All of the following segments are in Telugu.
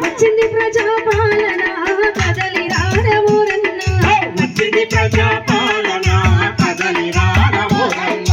వచ్చింది ప్రజాపాలన కదలి రారవోరన్న.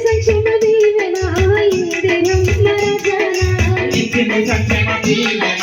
సంక్షేమ దీవెన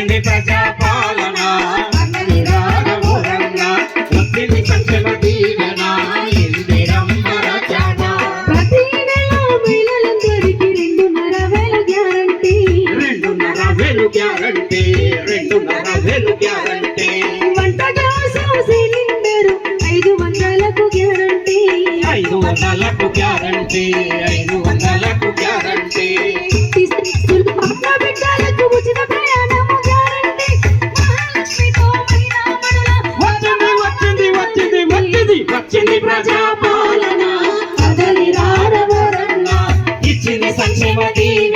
వచ్చింది ప్రజాపాలన. వచ్చింది సంక్షేమ దీవెన. ఇందిరమ్మ రచన ప్రతి నెల మహిళలందరికీ రెండున్నర వేల గ్యారంటీ. రెండున్నర వేలు గ్యారంటీ రెండున్నర వేలు గ్యారంటీ. వంట గ్యాస్ సిలిండర్ ఐదు వందలకు గ్యారంటీ. ఐదు వందలకు గ్యారంటీ. மதி